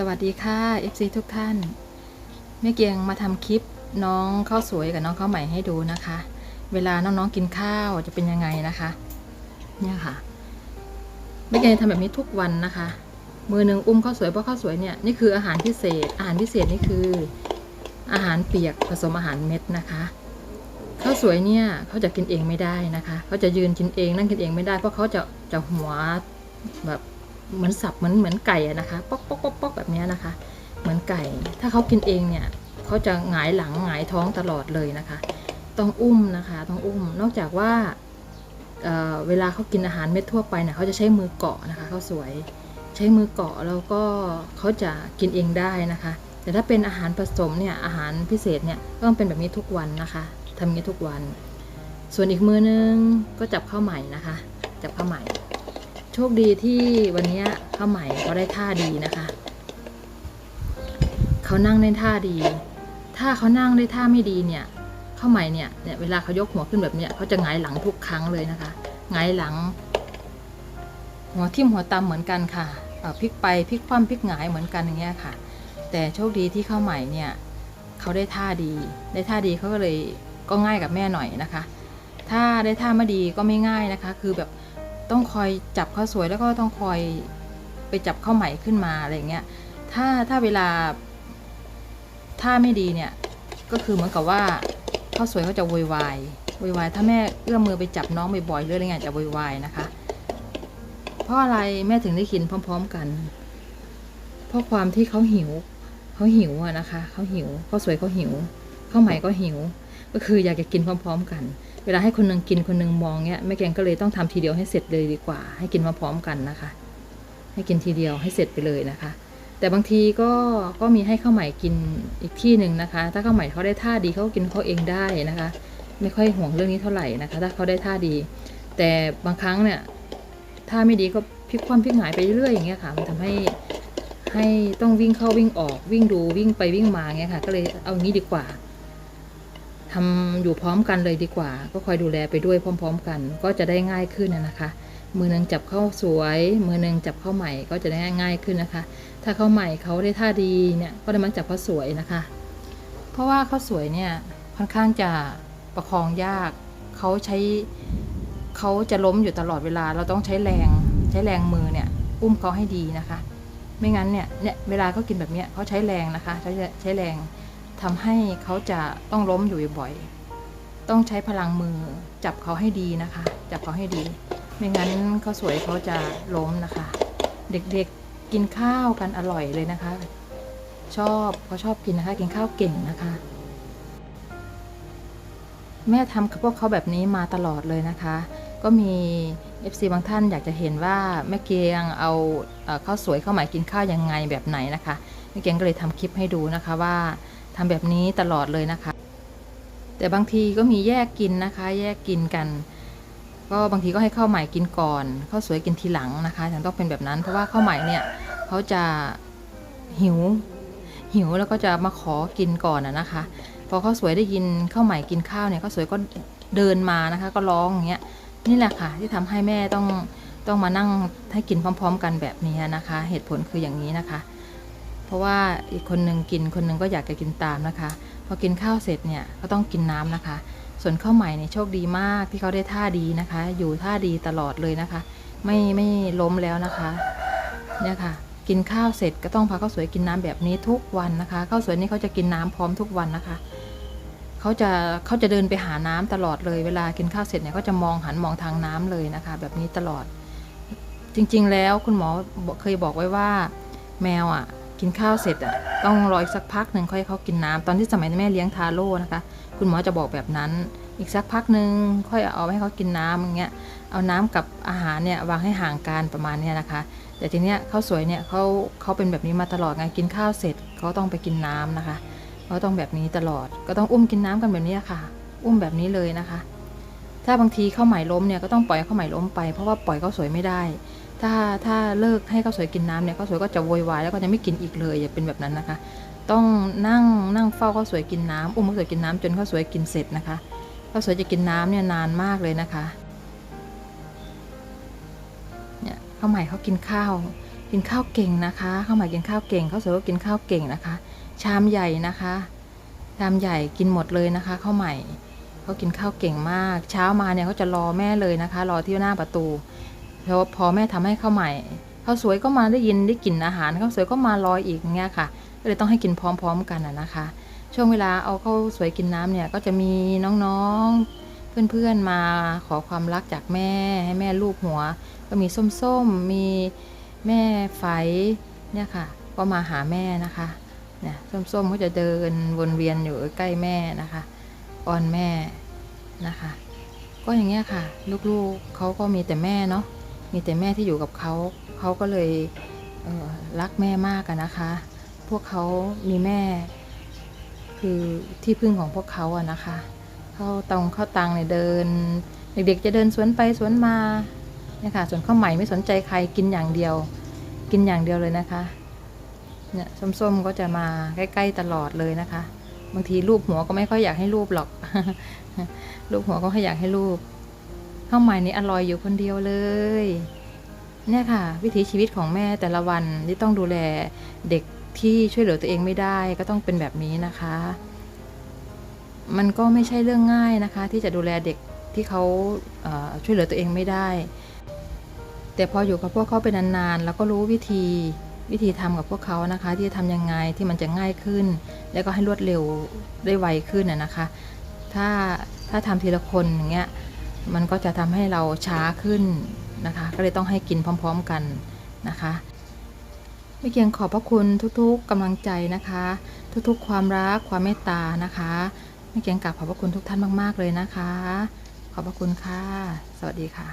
สวัสดีค่ะ FC ทุกท่านแม่เกียงมาทำคลิปน้องข้าวสวยกับน้องข้าวใหม่ให้ดูนะคะ เวลาน้องๆกินข้าวจะเป็นยังไงนะคะ เนี่ยค่ะแม่เกียงทำแบบนี้ทุกวันนะคะ มือหนึ่งอุ้มข้าวสวยเพราะข้าวสวยเนี่ยนี่คืออาหารพิเศษ อาหารพิเศษนี่คือ อาหารเปียกผสมอาหารเม็ดนะคะข้าวสวยเนี่ยเขาจะกินเองไม่ได้นะคะเขาจะยืนกินเองนั่งกินเองไม่ได้เพราะเขาจะจะหัวแบบ เหมือนสับเหมือนเหมือนไก่อะนะคะป๊อกป๊อกป๊อกป๊อกแบบนี้นะคะ เหมือนไก่ ถ้าเขากินเองเนี่ยเขาจะหงายหลังหงายท้องตลอดเลยนะคะ ต้องอุ้มนะคะต้องอุ้ม นอกจากว่าเเวลาเขากินอาหารเม็ดทั่วไปเนี่ยเขาจะใช้มือเกาะนะคะเขาสวยใช้มือเกาะแล้วก็เขาจะกินเองได้นะคะ แต่ถ้าเป็นอาหารผสมเนี่ยอาหารพิเศษเนี่ยก็ต้องเป็นแบบนี้ทุกวันนะคะทำอย่างนี้ทุกวัน ส่วนอีกมือนึงก็จับข้าวใหม่นะคะ จับข้าวใหม่ ชคดีที่วันนี้ข้าใหม่เขาได้ท่าดีนะคะ เขานั่งได้ท่าดี ถ้าเขานั่งได้ท่าไม่ดีเนี่ยข้าใหม่เนี่ยเนี่ยเวลาเขายกหัวขึ้นแบบเนี้ยเขาจะหงายหลังทุกครั้งเลยนะคะหงายหลัง หัวทิ่มหัวตำเหมือนกันค่ะพลิกไปพลิกคว่ำพลิกหงายเหมือนกันอย่างเงี้ยค่ะ แต่โชคดีที่ข้าใหม่เนี่ยเขาได้ท่าดี ได้ท่าดีเขาก็เลยก็ง่ายกับแม่หน่อยนะคะ ถ้าได้ท่าไม่ดีก็ไม่ง่ายนะคะ คือแบบ ต้องคอยจับข้าวสวยแล้วก็ต้องคอยไปจับข้าวใหม่ขึ้นมาอะไรเงี้ย ถ้าถ้าเวลาถ้าไม่ดีเนี่ย ก็คือเหมือนกับว่าข้าวสวยเขาจะโวยวายโวยวายถ้าแม่เอื้อมมือไปจับน้องบ่อยๆหรืออะไรเงี้ยจะโวยวายนะคะ เพราะอะไรแม่ถึงได้กินพร้อม ๆกัน เพราะความที่เขาหิวเขาหิวอะนะคะเขาหิวข้าวสวยเขาหิวข้าวใหม่ก็หิว ก็คืออยากจะกินพร้อม ๆ กัน เวลาให้คนหนึงกินคนหนึงมองเนี้ยแม่แกงก็เลยต้องทำทีเดียวให้เสร็จเลยดีกว่า ให้กินมาพร้อมกันนะคะ ให้กินทีเดียวให้เสร็จไปเลยนะคะ แต่บางทีก็ก็มีให้ข้าวใหม่กินอีกที่หนึ่งนะคะ ถ้าข้าวใหม่เขาได้ท่าดีเขากินเขาเองได้นะคะ ไม่ค่อยห่วงเรื่องนี้เท่าไหร่นะคะ ถ้าเขาได้ท่าดี แต่บางครั้งเนี่ยท่าไม่ดีก็พลิกคว่ำพลิกหงายไปเรื่อยอย่างเงี้ยค่ะ มันทำให้ให้ต้องวิ่งเข้าวิ่งออกวิ่งดูวิ่งไปวิ่งมาเงี้ยค่ะ ก็เลยเอางี้ดีกว่า ทำอยู่พร้อมกันเลยดีกว่า ก็คอยดูแลไปด้วยพร้อม ๆ กัน ก็จะได้ง่ายขึ้นนะคะ มือหนึงจับเข้าสวย มือหนึงจับเข้าใหม่ก็จะได้ง่ายขึ้นนะคะ ถ้าเข้าใหม่เขาได้ท่าดีเนี่ยก็ได้มาจับเข้าสวยนะคะ เพราะว่าเข้าสวยเนี่ยค่อนข้างจะประคองยากเขาใช้เขาจะล้มอยู่ตลอดเวลา เราต้องใช้แรงใช้แรงมือเนี่ยอุ้มเขาให้ดีนะคะ ไม่งั้นเนี่ยเนี่ยเวลาเขากินแบบเนี้ยเขาใช้แรงนะคะใช้ใช้แรง ทำให้เขาจะต้องล้มอยู่บ่อย ต้องใช้พลังมือจับเขาให้ดีนะคะ จับเขาให้ดี ไม่งั้นเขาสวยเขาจะล้มนะคะ เด็กๆกินข้าวกันอร่อยเลยนะคะ ชอบเขาชอบกินนะคะ กินข้าวเก่งนะคะ แม่ทำกับพวกเขาแบบนี้มาตลอดเลยนะคะ ก็มี FC บางท่านอยากจะเห็นว่าแม่เกียงเอาเข้าวสวยเข้าวหมายกินข้าวยังไงแบบไหนนะคะแม่เกียงก็เลยทำคลิปให้ดูนะคะว่า ทำแบบนี้ตลอดเลยนะคะ แต่บางทีก็มีแยกกินนะคะ แยกกินกัน ก็บางทีก็ให้ข้าวใหม่กินก่อนข้าวสวยกินทีหลังนะคะฉันต้องเป็นแบบนั้น เพราะว่าข้าวใหม่เนี่ยเขาจะหิว หิวแล้วก็จะมาขอกินก่อนอะนะคะ พอข้าวสวยได้ยินข้าวใหม่กินข้าวเนี่ยข้าวสวยก็เดินมานะคะ ก็ร้องอย่างเงี้ยนี่แหละค่ะ ที่ทำให้แม่ต้องต้องมานั่งให้กินพร้อม ๆ กันแบบนี้นะคะ เหตุผลคืออย่างนี้นะคะ เพราะว่าอีกคนหนึ่งกินคนหนึ่งก็อยากจะกินตามนะคะ พอกินข้าวเสร็จเนี่ยก็ต้องกินน้ำนะคะ ส่วนข้าวใหม่เนี่ยโชคดีมากที่เขาได้ท่าดีนะคะ อยู่ท่าดีตลอดเลยนะคะ ไม่ไม่ล้มแล้วนะคะเนี่ยค่ะกินข้าวเสร็จก็ต้องพาข้าวสวยกินน้ำแบบนี้ทุกวันนะคะข้าวสวยนี่เขาจะกินน้ำพร้อมทุกวันนะคะเขาจะเขาจะเดินไปหาน้ำตลอดเลยเวลากินข้าวเสร็จเนี่ยเขาจะมองหันมองทางน้ำเลยนะคะ แบบนี้ตลอด จริง ๆ แล้วคุณหมอเคยบอกไว้ว่า แมวอะ กินข้าวเสร็จอะต้องรออีกสักพักหนึ่งค่อยให้เขากินน้ำตอนที่สมัยแม่เลี้ยงทาโร่นะคะ คุณหมอจะบอกแบบนั้น อีกสักพักหนึ่งค่อยเอาให้เขากินน้ำอย่างเงี้ยเอาน้ำกับอาหารเนี่ยวางให้ห่างกันประมาณเนี้ยนะคะ แต่ทีเนี้ยข้าวสวยเนี่ยเขาเขาเป็นแบบนี้มาตลอดไงกินข้าวเสร็จเขาต้องไปกินน้ำนะคะเขาต้องแบบนี้ตลอด ก็ต้องอุ้มกินน้ำกันแบบนี้ค่ะ อุ้มแบบนี้เลยนะคะ ถ้าบางทีข้าวใหม่ล้มเนี่ยก็ต้องปล่อยให้ข้าวใหม่ล้มไปเพราะว่าปล่อยข้าวสวยไม่ได้ ถ้าถ้าเลิกให้ข้าวสวยกินน้ำเนี่ยข้าวสวยก็จะโวยวายแล้วก็จะไม่กินอีกเลยอย่าเป็นแบบนั้นนะคะ ต้องนั่งนั่งเฝ้าข้าวสวยกินน้ำอุ้มข้าวสวยกินน้ำจนข้าวสวยกินเสร็จนะคะข้าวสวยจะกินน้ำเนี่ยนานมากเลยนะคะเนี่ยข้าวใหม่เขากินข้าว กินข้าวเก่งนะคะข้าวใหม่กินข้าวเก่งข้าวสวยก็กินข้าวเก่งนะคะ ชามใหญ่นะคะชามใหญ่กินหมดเลยนะคะข้าวใหม่เขากินข้าวเก่งมาก เช้ามาเนี่ยเขาจะรอแม่เลยนะคะ รอที่หน้าประตู พราะพอแม่ทำให้ข้าวใหม่ข้าวสวยก็มาได้ยินได้กลิ่นอาหารข้าวสวยก็มารออีกอย่างเงี้ยค่ะ ก็เลยต้องให้กินพร้อม ๆ กันนะนะคะ ช่วงเวลาเอาข้าวสวยกินน้ำเนี่ยก็จะมีน้องๆ เพื่อนๆมาขอความรักจากแม่ให้แม่ลูบหัว ก็มีส้มๆมีแม่ไฝเนี่ยค่ะ ก็มาหาแม่นะคะเนี่ยส้มๆเขาจะเดินวนเวียนอยู่ใกล้แม่นะคะอ้อนแม่นะคะ ก็อย่างเงี้ยค่ะ ลูกๆเขาก็มีแต่แม่เนาะ มีแต่แม่ที่อยู่กับเขาเขาก็เลยเรักแม่มากกันนะคะ พวกเขามีแม่ คือที่พึ่งของพวกเขาอะนะคะ เข้าตรงเข้าตังเนี่ยเดิน เด็กๆจะเดินสวนไปสวนมาเนี่ยค่ะส่วนข้าวใหม่ไม่สนใจใครกินอย่างเดียว กินอย่างเดียวเลยนะคะเนี่ยส้มๆก็จะมาใกล้ๆตลอดเลยนะคะ บางทีรูปหัวก็ไม่ค่อยอยากให้รูปหรอก รูปหัวก็ไม่อยากให้รูป ข้าวใหม่นี่อร่อยอยู่คนเดียวเลยเนี่ยค่ะ วิถีชีวิตของแม่แต่ละวันที่ต้องดูแลเด็กที่ช่วยเหลือตัวเองไม่ได้ก็ต้องเป็นแบบนี้นะคะ มันก็ไม่ใช่เรื่องง่ายนะคะ ที่จะดูแลเด็กที่เขาเอ่อช่วยเหลือตัวเองไม่ได้ แต่พออยู่กับพวกเขาเป็นนานๆแล้วก็รู้วิธีวิธีทำกับพวกเขานะคะ ที่จะทำยังไงที่มันจะง่ายขึ้น แล้วก็ให้รวดเร็วได้ไวขึ้นนะนะคะ ถ้าถ้าทำทีละคนอย่างเงี้ย มันก็จะทำให้เราช้าขึ้นนะคะ ก็เลยต้องให้กินพร้อม ๆกันนะคะไม่เกียงขอบพระคุณทุกๆกำลังใจนะคะ ทุกๆ ความรักความเมตตานะคะไม่เกียงกลับขอบพระคุณทุกท่านมาก ๆเลยนะคะ ขอบพระคุณค่ะ สวัสดีค่ะ